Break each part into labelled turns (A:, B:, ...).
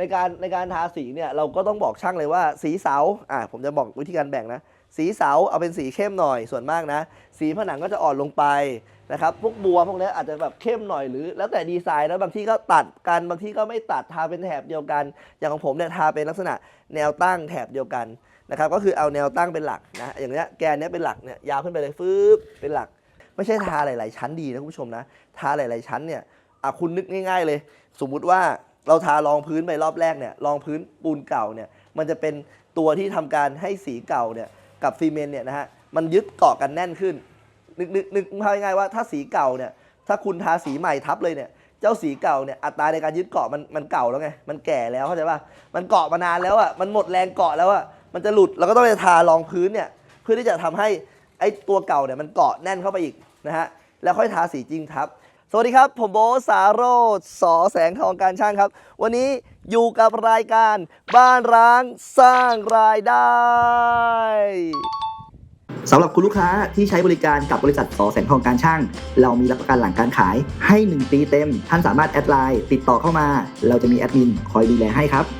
A: ในการในการทาสีเนี่ยเราก็ต้องบอกช่างเลยว่าสีเสาอ่าผมจะบอกวิธีการแบ่งนะ สีเสาเอาเป็นสีเข้มหน่อยส่วนมากนะ สีผนังก็จะอ่อนลงไปนะครับพวกบัวพวกนี้อาจจะแบบเข้มหน่อยหรือ แล้วแต่ดีไซน์นะบางที่ก็ตัดกันบางที่ก็ไม่ตัดทาเป็นแถบเดียวกัน อย่างของผมเนี่ยทาเป็นลักษณะแนวตั้งแถบเดียวกันนะครับก็คือเอาแนวตั้งเป็นหลักนะอย่างเนี้ยแกนเนี้ยเป็นหลักเนี่ยยาวขึ้นไปเลยฟืบเป็นหลัก ไม่ใช่ทาหลาย ๆ ชั้นดีนะคุณผู้ชมนะ ทาหลาย ๆ ชั้นเนี่ยอะคุณนึกง่าย ๆ เลย สมมุติว่า เราทารองพื้นไปรอบแรกเนี่ยรองพื้นปูนเก่าเนี่ยมันจะเป็นตัวที่ทำการให้สีเก่าเนี่ยกับซีเมนต์เนี่ยนะฮะมันยึดเกาะกันแน่นขึ้น นึกนึกนึกภาพง่ายๆว่าถ้าสีเก่าเนี่ยถ้าคุณทาสีใหม่ทับเลยเนี่ยเจ้าสีเก่าเนี่ยอัตราในการยึดเกาะมันมันเก่าแล้วไงมันแก่แล้วเข้าใจป่ะมันเกาะมานานแล้วอะมันหมดแรงเกาะแล้วอะมันจะหลุดเราก็ต้องไปทารองพื้นเนี่ยเพื่อที่จะทำให้ไอ้ตัวเก่าเนี่ยมันเกาะแน่นเข้าไปอีกนะฮะแล้วค่อยทาสีจริงทับ สวัสดีครับ ผมโบสาโรธสอแสงทองการช่างครับ วันนี้อยู่กับรายการบ้านร้างสร้างรายได้
B: สำหรับคุณลูกค้าที่ใช้บริการกับบริษัทสอแสงทองการช่าง เรามีรับประกันหลังการขายให้ 1 ปีเต็ม ท่านสามารถแอดไลน์ติดต่อเข้ามา เราจะมีแอดมินคอยดูแลให้ครับ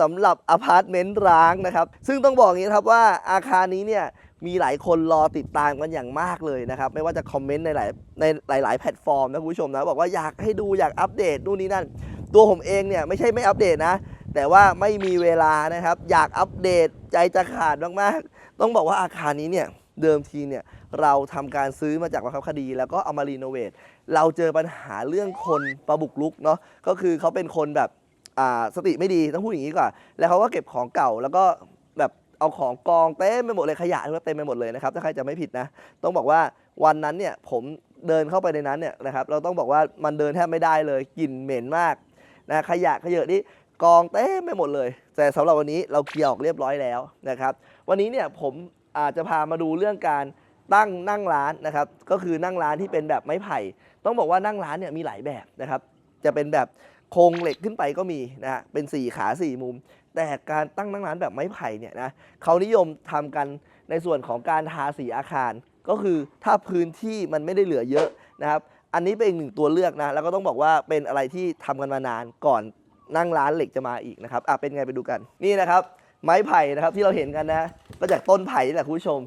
A: สำหรับอพาร์ตเมนต์ร้างนะครับ ซึ่งต้องบอกอย่างนี้ครับว่าอาคารนี้เนี่ยมีหลายคนรอติดตามกันอย่างมากเลยนะครับ ไม่ว่าจะคอมเมนต์ในหลายในหลาย ๆ แพลตฟอร์มนะคุณผู้ชมนะบอกว่าอยากให้ดูอยากอัปเดตนู่นนี่นั่น ตัวผมเองเนี่ยไม่ใช่ไม่อัปเดตนะ แต่ว่าไม่มีเวลานะครับ อยากอัปเดตใจจะขาดมากๆ ต้องบอกว่าอาคารนี้เนี่ยเดิมทีเนี่ยเราทำการซื้อมาจากบังคับคดี แล้วก็เอามารีโนเวทเราเจอปัญหาเรื่องคนประบุกลุกเนาะก็คือเขาเป็นคนแบบ อ่าสติไม่ดีต้องพูดอย่างนี้ดีกว่อนแล้วเขาก็เก็บของเก่าแล้วก็แบบเอาของกองเต็มไปหมดเลยขยะก็เต็มไปหมดเลยนะครับถ้าใครจะไม่ผิดนะ ต้องบอกว่าวันนั้นเนี่ยผมเดินเข้าไปในนั้นเนี่ยนะครับเราต้องบอกว่ามันเดินแทบไม่ได้เลยกลิ่นเหม็นมากนะขยะขยะนี่กองเต็มไปหมดเลย แต่สำหรับวันนี้เราเคลียร์ออกเรียบร้อยแล้วนะครับ วันนี้เนี่ยผมอาจจะพามาดูเรื่องการตั้งนั่งร้านนะครับ ก็คือนั่งร้านที่เป็นแบบไม้ไผ่ ต้องบอกว่านั่งร้านเนี่ยมีหลายแบบนะครับ จะเป็นแบบ โครงเหล็กขึ้นไปก็มีนะฮะเป็น 4 ขา 4 มุม แต่การตั้งนั่งร้านแบบไม้ไผ่เนี่ยนะเขานิยมทำกันในส่วนของการทาสีอาคาร ก็คือถ้าพื้นที่มันไม่ได้เหลือเยอะนะครับอันนี้เป็นอีกหนึ่งตัวเลือกนะแล้วก็ต้องบอกว่าเป็นอะไรที่ทำกันมานานก่อนนั่งร้านเหล็กจะมาอีกนะครับอะเป็นไงไปดูกันนี่นะครับ ไม้ไผ่นะครับที่เราเห็นกันนะก็จากต้นไผ่นี่แหละคุณผู้ชม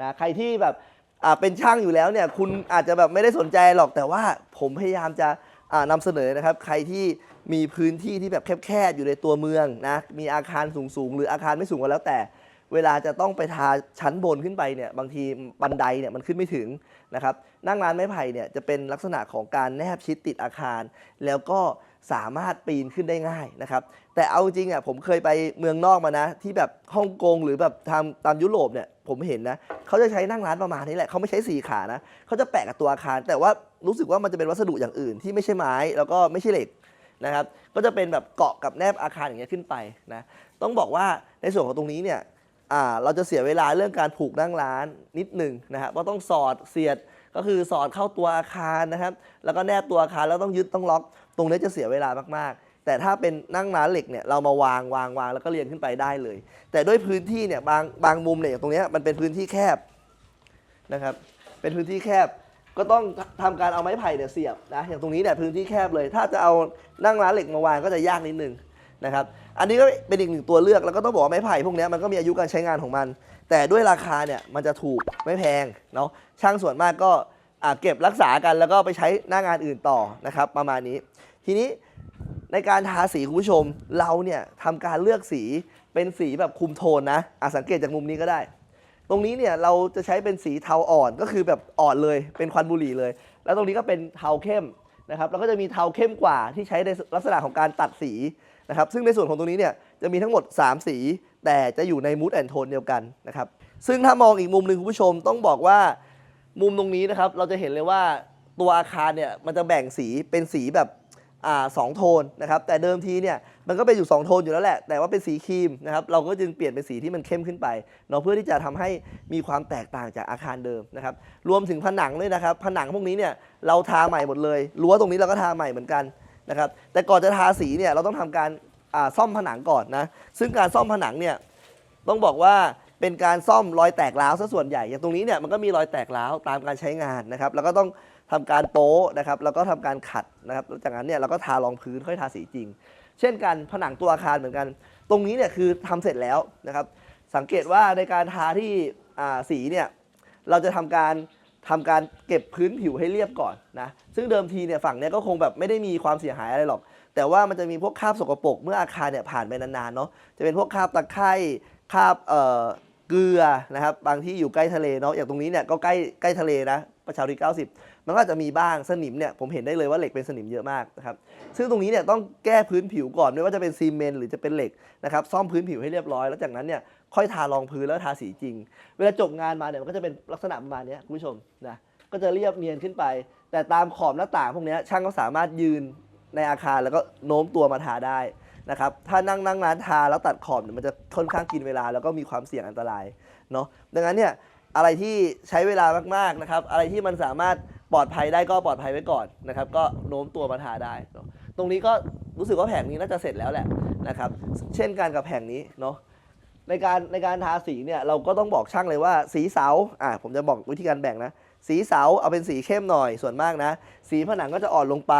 A: นะใครที่แบบอ่าเป็นช่างอยู่แล้วเนี่ยคุณอาจจะแบบไม่ได้สนใจหรอกแต่ว่าผมพยายามจะ นำเสนอนะครับใครที่มีพื้นที่ที่แบบแคบๆอยู่ในตัวเมืองนะมีอาคารสูงๆ หรืออาคารไม่สูงก็แล้วแต่ เวลาจะต้องไปทาชั้นบนขึ้นไปเนี่ยบางทีบันไดเนี่ยมันขึ้นไม่ถึงนะครับนั่งร้านไม้ไผ่เนี่ยจะเป็นลักษณะของการแนบชิดติดอาคาร แล้วก็ สามารถปีนขึ้นได้ง่ายนะครับแต่เอาจริงอะผมเคยไปเมืองนอกมานะ ที่แบบฮ่องกงหรือแบบทำตามยุโรปเนี่ยผมเห็นนะเขาจะใช้นั่งร้านประมาณนี้แหละเขาไม่ใช้สี่ขานะเขาจะแปะกับตัวอาคาร แต่ว่ารู้สึกว่ามันจะเป็นวัสดุอย่างอื่นที่ไม่ใช่ไม้แล้วก็ไม่ใช่เหล็กนะครับก็จะเป็นแบบเกาะกับแนบอาคารอย่างเงี้ยขึ้นไปนะต้องบอกว่าในส่วนของตรงนี้เนี่ยเราจะเสียเวลาเรื่องการผูกนั่งร้านนิดหนึ่งนะครับว่าต้องสอดเสียดก็คือสอดเข้าตัวอาคารนะครับ แล้วก็แนบตัวอาคารแล้วต้องยึดต้องล็อก ตรงนี้จะเสียเวลามากๆ แต่ถ้าเป็นนั่งร้านเหล็กเนี่ยเรามาวางวางวางแล้วก็เรียงขึ้นไปได้เลย แต่ด้วยพื้นที่เนี่ยบางบางมุมเนี่ยอย่างตรงนี้มันเป็นพื้นที่แคบนะครับเป็นพื้นที่แคบก็ต้องทำการเอาไม้ไผ่เนี่ยเสียบนะอย่างตรงนี้เนี่ยพื้นที่แคบเลย ถ้าจะเอานั่งร้านเหล็กมาวางก็จะยากนิดนึงนะครับอันนี้ก็เป็นอีกหนึ่งตัวเลือกแล้วก็ต้องบอกว่าไม้ไผ่พวกนี้มันก็มีอายุการใช้งานของมัน แต่ด้วยราคาเนี่ยมันจะถูกไม่แพงเนาะช่างส่วนมากก็ เก็บรักษากันแล้วก็ไปใช้หน้างานอื่นต่อนะครับ ประมาณนี้ ทีนี้ในการทาสีคุณผู้ชมเราเนี่ยทำการเลือกสีเป็นสีแบบคุมโทนนะอะสังเกตจากมุมนี้ก็ได้ ตรงนี้เนี่ยเราจะใช้เป็นสีเทาอ่อนก็คือแบบอ่อนเลยเป็นควันบุหรี่เลย แล้วตรงนี้ก็เป็นเทาเข้มนะครับแล้วก็จะมีเทาเข้มกว่าที่ใช้ในลักษณะของการตัดสีนะครับซึ่งในส่วนของตรงนี้เนี่ยจะมีทั้งหมด 3 สี แต่จะอยู่ในมูดแอนโทนเดียวกันนะครับซึ่งถ้ามองอีกมุมหนึ่งคุณผู้ชมต้องบอกว่า มุมตรงนี้นะครับเราจะเห็นเลยว่าตัวอาคารเนี่ยมันจะแบ่งสีเป็นสีแบบอ่าสองโทนนะครับแต่เดิมทีเนี่ยมันก็เป็นอยู่ 2 โทนอยู่แล้วแหละ แต่ว่าเป็นสีครีมนะครับเราก็จึงเปลี่ยนเป็นสีที่มันเข้มขึ้นไปเนาะเพื่อที่จะทำให้มีความแตกต่างจากอาคารเดิมนะครับรวมถึงผนังด้วยนะครับ ผนังพวกนี้เนี่ยเราทาใหม่หมดเลยรั้วตรงนี้เราก็ทาใหม่เหมือนกันนะครับแต่ก่อนจะทาสีเนี่ยเราต้องทำการซ่อมผนังก่อนนะซึ่งการซ่อมผนังเนี่ยต้องบอกว่า เป็นการซ่อมรอยแตกร้าวซะส่วนใหญ่อย่างตรงนี้เนี่ยมันก็มีรอยแตกร้าวตามการใช้งานนะครับ แล้วก็ต้องทำการโป๊นะครับ แล้วก็ทำการขัดนะครับแล้วจากนั้นเนี่ยเราก็ทารองพื้นค่อยทาสีจริง เช่นกันผนังตัวอาคารเหมือนกัน ตรงนี้เนี่ยคือทำเสร็จแล้วนะครับ สังเกตว่าในการทาที่สีเนี่ยเราจะทำการทำการเก็บพื้นผิวให้เรียบก่อนนะ ซึ่งเดิมทีเนี่ยฝั่งเนี้ยก็คงแบบไม่ได้มีความเสียหายอะไรหรอก แต่ว่ามันจะมีพวกคราบสกปรกเมื่ออาคารเนี่ยผ่านไปนานๆเนาะ จะเป็นพวกคราบตะไคร่คราบเอ่อ เกลือนะครับบางที่อยู่ใกล้ทะเลเนาะอย่างตรงนี้เนี่ยก็ใกล้ใกล้ทะเลนะประชาธิป90 มันก็จะมีบ้างสนิมเนี่ยผมเห็นได้เลยว่าเหล็กเป็นสนิมเยอะมากนะครับซึ่งตรงนี้เนี่ยต้องแก้พื้นผิวก่อนไม่ว่าจะเป็นซีเมนต์หรือจะเป็นเหล็กนะครับซ่อมพื้นผิวให้เรียบร้อยแล้วจากนั้นเนี่ยค่อยทารองพื้นแล้วทาสีจริง เวลาจบงานมาเนี่ยมันก็จะเป็นลักษณะประมาณนี้คุณผู้ชมนะก็จะเรียบเนียนขึ้นไป แต่ตามขอบหน้าต่างพวกนี้ช่างก็สามารถยืนในอาคารแล้วก็โน้มตัวมาทาได้ นะครับถ้านั่งนั่งร้านทาแล้วตัดขอบเนี่ยมันจะค่อนข้างกินเวลาแล้วก็มีความเสี่ยงอันตรายเนาะดังนั้นเนี่ยอะไรที่ใช้เวลามากๆนะครับอะไรที่มันสามารถปลอดภัยได้ก็ปลอดภัยไว้ก่อนนะครับก็โน้มตัวมาทาได้เนาะตรงนี้ก็รู้สึกว่าแผงนี้น่าจะเสร็จแล้วแหละนะครับเช่นกันกับแผงนี้เนาะในการในการทาสีเนี่ยเราก็ต้องบอกช่างเลยว่าสีเสาอ่าผมจะบอกวิธีการแบ่งนะ สีเสาเอาเป็นสีเข้มหน่อยส่วนมากนะ สีผนังก็จะอ่อนลงไป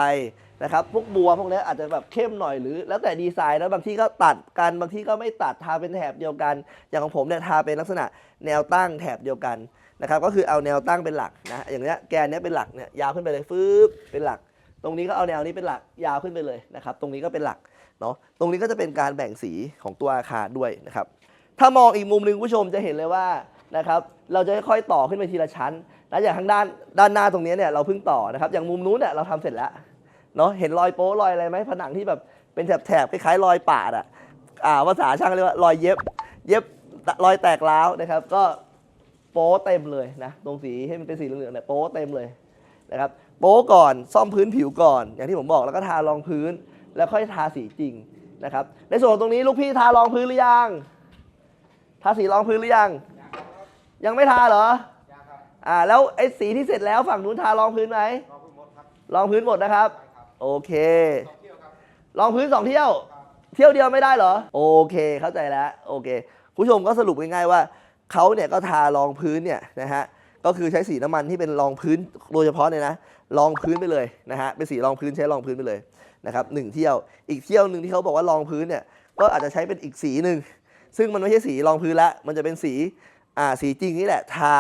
A: นะครับพวกบัวพวกนี้อาจจะแบบเข้มหน่อยหรือ แล้วแต่ดีไซน์นะบางที่ก็ตัดกันบางที่ก็ไม่ตัดทาเป็นแถบเดียวกัน อย่างของผมเนี่ยทาเป็นลักษณะแนวตั้งแถบเดียวกันนะครับก็คือเอาแนวตั้งเป็นหลักนะอย่างเนี้ยแกนเนี้ยเป็นหลักเนี่ยยาวขึ้นไปเลยฟืบเป็นหลัก ตรงนี้ก็เอาแนวนี้เป็นหลักยาวขึ้นไปเลยนะครับตรงนี้ก็เป็นหลักเนาะตรงนี้ก็จะเป็นการแบ่งสีของตัวอาคารด้วยนะครับถ้ามองอีกมุมหนึ่งผู้ชมจะเห็นเลยว่านะครับเราจะค่อยๆต่อขึ้นไปทีละชั้น แล้วอย่างข้างด้านด้านหน้าตรงนี้เนี่ยเราเพิ่งต่อนะครับอย่างมุมนู้นเนี่ยเราทำเสร็จแล้ว เนาะเห็นรอยโป๊รอยอะไรไหมผนังที่แบบเป็นแถบๆคล้ายๆรอยปาดอะอ่าภาษาช่างเรียกว่ารอยเย็บ เย็บรอยแตกร้าวนะครับ ก็โป๊เต็มเลยนะตรงสีให้มันเป็นสีเหลืองๆเนี่ยโป๊เต็มเลยนะครับโป๊ก่อนซ่อมพื้นผิวก่อน อย่างที่ผมบอกแล้วก็ทารองพื้น แล้วค่อยทาสีจริงนะครับ ในส่วนตรงนี้ลูกพี่ทารองพื้นหรือยังทาสีรองพื้นหรือยัง ยังไม่ทาเหรออ่าแล้วไอ้สีที่เสร็จแล้วฝั่งนู้นทารองพื้นไหมรองพื้นหมดนะครับ โอเครองพื้นสองเที่ยว เที่ยวเดียวไม่ได้เหรอ โอเค เข้าใจแล้ว โอเค ผู้ชมก็สรุปง่ายๆว่าเขาเนี่ยก็ทารองพื้นเนี่ยนะฮะ ก็คือใช้สีน้ำมันที่เป็นรองพื้นโดยเฉพาะเนี่ยนะ รองพื้นไปเลยนะฮะ เป็นสีรองพื้นใช้รองพื้นไปเลยนะครับหนึ่งเที่ยว อีกเที่ยวหนึ่งที่เขาบอกว่ารองพื้นเนี่ย ก็อาจจะใช้เป็นอีกสีหนึ่ง ซึ่งมันไม่ใช่สีรองพื้นละ มันจะเป็นสี อ่า สีจริงนี่แหละ ทา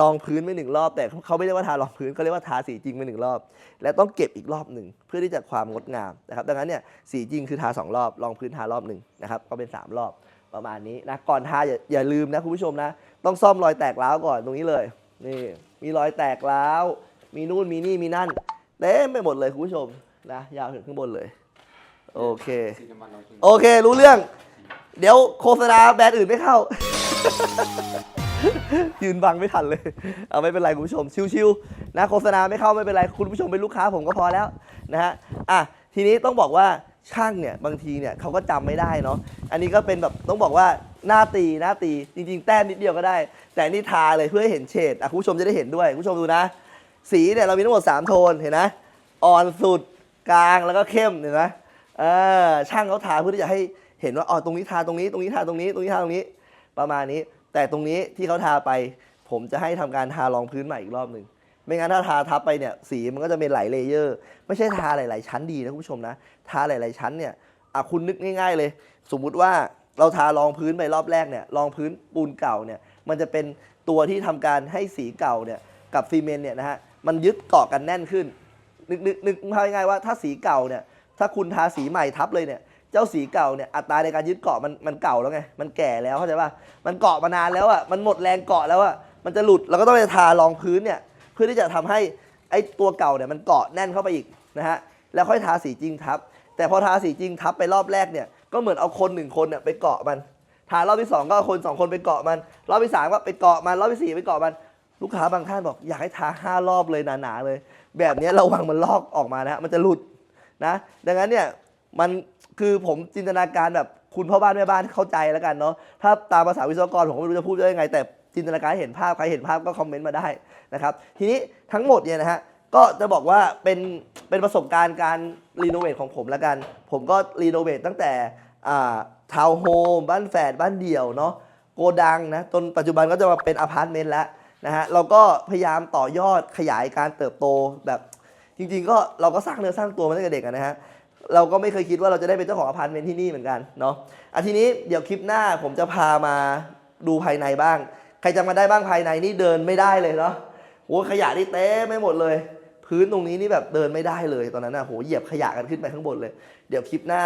A: รองพื้นไปหนึ่งรอบ แต่เขาไม่เรียกว่าทารองพื้นเขาเรียกว่าทาสีจริงไปหนึ่งรอบ และต้องเก็บอีกรอบหนึ่งเพื่อที่จะความงดงามนะครับดังนั้นเนี่ยสีจริงคือทาสองรอบรองพื้นทารอบหนึ่งนะครับก็เป็นสามรอบประมาณนี้นะก่อนทาอย่าอย่าลืมนะคุณผู้ชมนะ ต้องซ่อมรอยแตกร้าวก่อนตรงนี้เลยนี่มีรอยแตกร้าวมีนู่นมีนี่มีนั่นเต็มไปหมดเลยคุณผู้ชมนะยาวถึงข้างบนเลยโอเค โอเค รู้เรื่อง เดี๋ยวโฆษณาแบรนด์อื่นไม่เข้า ยืนบังไม่ทันเลย เอาไม่เป็นไรคุณผู้ชม ชิวๆนะโฆษณาไม่เข้าไม่เป็นไรคุณผู้ชมเป็นลูกค้าผมก็พอแล้วนะฮะอะทีนี้ต้องบอกว่าช่างเนี่ยบางทีเนี่ยเขาก็จำไม่ได้เนาะอันนี้ก็เป็นแบบต้องบอกว่าหน้าตีหน้าตีจริง ๆ แต้มนิดเดียวก็ได้ แต่นี่ทาเลยเพื่อให้เห็นเฉดอะคุณผู้ชมจะได้เห็นด้วยคุณผู้ชมดูนะ สีเนี่ยเรามีทั้งหมด 3 โทนเห็นนะอ่อนสุดกลางแล้วก็เข้มเห็นไหมเออช่างเขาทาเพื่อที่จะให้เห็นว่าอ๋อตรงนี้ทาตรงนี้ตรงนี้ทาตรงนี้ตรงนี้ทาตรงนี้ประมาณนี้ แต่ตรงนี้ที่เขาทาไป ผมจะให้ทำการทารองพื้นใหม่อีกรอบหนึ่งไม่งั้นถ้าทาทับไปเนี่ยสีมันก็จะเป็นหลายเลเยอร์ ไม่ใช่ทาหลาย ๆ ชั้นดีนะคุณผู้ชมนะ ทาหลาย ๆ ชั้นเนี่ยอะคุณนึกง่าย ๆ เลย สมมุติว่าเราทารองพื้นไปรอบแรกเนี่ยรองพื้นปูนเก่าเนี่ยมันจะเป็นตัวที่ทำการให้สีเก่าเนี่ยกับซีเมนต์เนี่ยนะฮะมันยึดเกาะกันแน่นขึ้น นึกนึกนึกภาพง่ายๆว่าถ้าสีเก่าเนี่ยถ้าคุณทาสีใหม่ทับเลยเนี่ย เจ้าสีเก่าเนี่ยอัตราในการยึดเกาะมันมันเก่าแล้วไงมันแก่แล้วเข้าใจป่ะมันเกาะมานานแล้วอะมันหมดแรงเกาะแล้วอะมันจะหลุดเราก็ต้องไปทารองพื้นเนี่ยเพื่อที่จะทำให้ไอ้ตัวเก่าเนี่ยมันเกาะแน่นเข้าไปอีกนะฮะแล้วค่อยทาสีจริงทับ แต่พอทาสีจริงทับไปรอบแรกเนี่ยก็เหมือนเอาคนหนึ่งคนเนี่ยไปเกาะมันทารอบที่สองก็เอาคนสองคนไปเกาะมัน รอบที่สามก็ไปเกาะมันรอบที่สี่ไปเกาะมันลูกค้าบางท่านบอกอยากให้ทาห้ารอบเลยหนาๆเลย แบบนี้ระวังมันลอกออกมานะฮะมันจะหลุดนะ ดังนั้นเนี่ย มันคือผมจินตนาการแบบคุณพ่อบ้านแม่บ้านเข้าใจแล้วกันเนาะถ้าตามภาษาวิศวกรผมก็ไม่รู้จะพูดได้ยังไง แต่จินตนาการเห็นภาพใครเห็นภาพก็คอมเมนต์มาได้นะครับทีนี้ทั้งหมดเนี่ยนะฮะก็จะบอกว่าเป็นเป็นประสบการณ์การรีโนเวทของผมแล้วกัน ผมก็รีโนเวทตั้งแต่ทาวน์โฮมบ้านแฝดบ้านเดี่ยวเนาะโกดังนะจนปัจจุบันก็จะมาเป็นอพาร์ตเมนต์แล้วนะฮะเราก็พยายามต่อยอดขยายการเติบโตแบบจริงๆ ก็เราก็สร้างเนื้อสร้างตัวมาตั้งแต่เด็กนะฮะ เราก็ไม่เคยคิดว่าเราจะได้เป็นเจ้าของอพาร์ตเมนต์ที่นี่เหมือนกันเนาะอะทีนี้เดี๋ยวคลิปหน้าผมจะพามาดูภายในบ้าง ใครจะมาได้บ้างภายในนี่เดินไม่ได้เลยเนาะโหขยะนี่เต็มไม่หมดเลย พื้นตรงนี้นี่แบบเดินไม่ได้เลยตอนนั้นนะโหเหยียบขยะกันขึ้นไปข้างบนเลย เดี๋ยวคลิปหน้า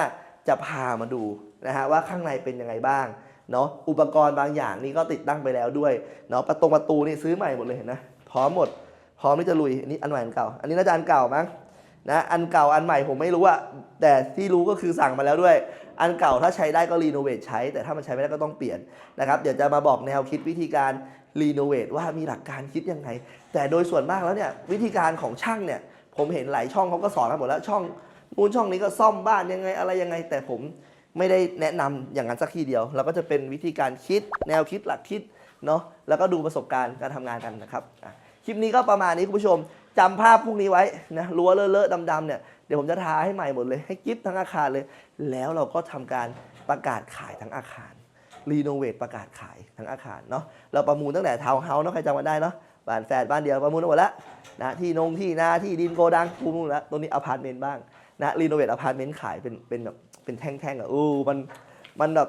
A: จะพามาดูนะฮะว่าข้างในเป็นยังไงบ้างเนาะอุปกรณ์บางอย่างนี่ก็ติดตั้งไปแล้วด้วยเนาะประตูประตูนี่ซื้อใหม่หมดเลยเห็นนะพร้อมหมดพร้อมที่จะลุยอันนี้อันใหม่อันเก่า อันนี้น่าจะอันเก่ามั้ง นะอันเก่าอันใหม่ผมไม่รู้อะแต่ที่รู้ก็คือสั่งมาแล้วด้วย อันเก่าถ้าใช้ได้ก็รีโนเวทใช้ แต่ถ้ามันใช้ไม่ได้ก็ต้องเปลี่ยนนะครับเดี๋ยวจะมาบอกแนวคิดวิธีการรีโนเวทว่ามีหลักการคิดยังไง แต่โดยส่วนมากแล้วเนี่ยวิธีการของช่างเนี่ยผมเห็นหลายช่องเขาก็สอนกันหมดแล้วช่องนู้นช่องนี้ก็ซ่อมบ้านยังไงอะไรยังไง แต่ผมไม่ได้แนะนำอย่างนั้นสักทีเดียว เราก็จะเป็นวิธีการคิดแนวคิดหลักคิดเนาะแล้วก็ดูประสบการณ์การทำงานกันนะครับคลิปนี้ก็ประมาณนี้คุณผู้ชม จำภาพพวกนี้ไว้นะรั้วเลอะๆดำๆเนี่ยเดี๋ยวผมจะทาให้ใหม่หมดเลยให้กิฟทั้งอาคารเลย แล้วเราก็ทำการประกาศขายทั้งอาคารรีโนเวทประกาศขายทั้งอาคารเนาะเราประมูลตั้งแต่ทาวน์เฮาส์เนาะใครจำกันได้เนาะบ้านแฝดบ้านเดียวประมูลหมดแล้วนะที่นงที่นาที่ดินโกดังประมูลแล้วตรงนี้อพาร์ตเมนต์บ้างนะรีโนเวทอพาร์ตเมนต์ขายเป็นเป็นแบบเป็นแท่งๆอะอู้มันมันแบบ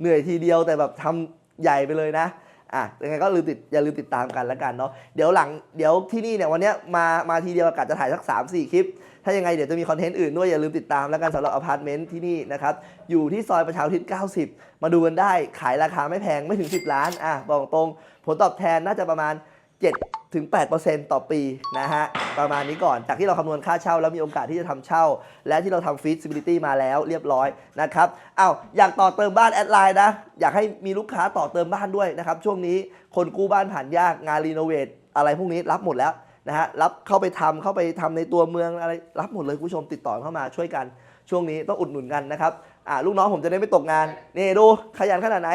A: เหนื่อยทีเดียวแต่แบบทำใหญ่ไปเลยนะ อะยังไงก็ลืมติดอย่าลืมติดตามกันแล้วกันเนาะเดี๋ยวหลังเดี๋ยวที่นี่เนี่ยวันนี้มามาทีเดียวกะจะถ่ายสัก 3 4 คลิป ถ้ายังไงเดี๋ยวจะมีคอนเทนต์อื่นด้วยอย่าลืมติดตามแล้วกันสำหรับอพาร์ตเมนต์ที่นี่นะครับ อยู่ที่ซอยประชาอุทิศ90 มาดูกันได้ขายราคาไม่แพงไม่ถึง 10 ล้านอะบอกตรงผลตอบแทนน่าจะประมาณ 7ถึง8%ต่อปีนะฮะ ประมาณนี้ก่อนจากที่เราคำนวณค่าเช่าแล้วมีโอกาสที่จะทำเช่า และที่เราทำ feasibility มาแล้วเรียบร้อยนะครับอ้าวอยากต่อเติมบ้านแอดไลน์นะ อยากให้มีลูกค้าต่อเติมบ้านด้วยนะครับ ช่วงนี้คนกู้บ้านผ่านยากงานรีโนเวทอะไรพวกนี้รับหมดแล้วนะฮะรับเข้าไปทำเข้าไปทำในตัวเมืองอะไรรับหมดเลยคุณผู้ชมติดต่อเข้ามาช่วยกัน ช่วงนี้ต้องอุดหนุนกันนะครับอ่าลูกน้องผมจะได้ไม่ตกงานนี่ดูขยันขนาดไหน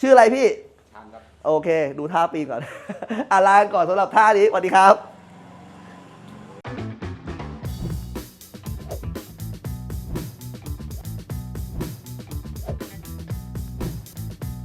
A: ชื่ออะไรพี่ โอเค ดูท่าปีนก่อน อาลาก่อนสำหรับท่านี้สวัสดีครับ